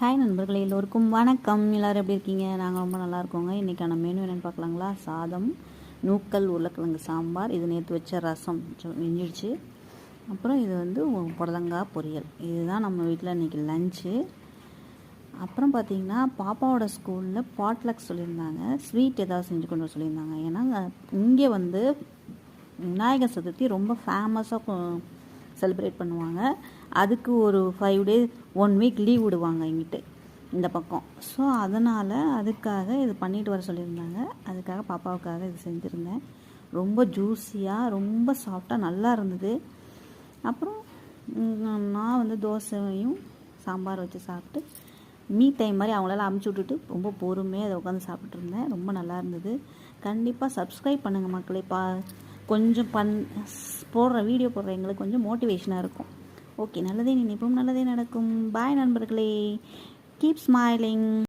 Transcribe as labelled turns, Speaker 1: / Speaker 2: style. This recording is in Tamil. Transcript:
Speaker 1: ஹாய் நண்பர்களே எல்லோருக்கும் வணக்கம். எல்லோரும் எப்படி இருக்கீங்க? நாங்கள் ரொம்ப நல்லா இருக்கோங்க. இன்றைக்கான மெனு என்னென்னு பார்க்கலாங்களா? சாதம் நூக்கல் உருளைக்கிழங்கு சாம்பார். இது நேற்று வச்ச ரசம். மிஞ்சிடுச்சு அப்புறம் இது வந்து புடலங்காய் பொரியல். இதுதான் நம்ம வீட்டில் இன்றைக்கி லஞ்சு அப்புறம் பார்த்திங்கன்னா பாப்பாவோட ஸ்கூலில் பாட்லக் சொல்லியிருந்தாங்க. ஸ்வீட் ஏதாவது செஞ்சு கொண்டு வர சொல்லியிருந்தாங்க. ஏன்னா இங்கே வந்து விநாயகர் சதுர்த்தி ரொம்ப ஃபேமஸாக செலிப்ரேட் பண்ணுவாங்க. அதுக்கு ஒரு five days one week leave விடுவாங்க எங்கிட்ட இந்த பக்கம். ஸோ அதனால் அதுக்காக இது பண்ணிட்டு வர சொல்லியிருந்தாங்க. அதுக்காக பாப்பாவுக்காக இது செஞ்சுருந்தேன். ரொம்ப ஜூஸியாக ரொம்ப சாஃப்டாக நல்லா இருந்தது. அப்புறம் நான் வந்து தோசையும் சாம்பார் வச்சு சாப்பிட்டு மீ டைம் மாதிரி அவங்களால அமுச்சு விட்டுட்டு ரொம்ப பொறுமையாக அதை உட்காந்து சாப்பிட்ருந்தேன் ரொம்ப நல்லா இருந்தது. கண்டிப்பாக சப்ஸ்கிரைப் பண்ணுங்கள் மக்களே. பா கொஞ்சம் பண் போடுற வீடியோ போடுற எங்களுக்கு கொஞ்சம் மோட்டிவேஷனாக இருக்கும். ஓகே நல்லதே நினைப்போம் நல்லதே நடக்கும். பாய் நண்பர்களே. Keep smiling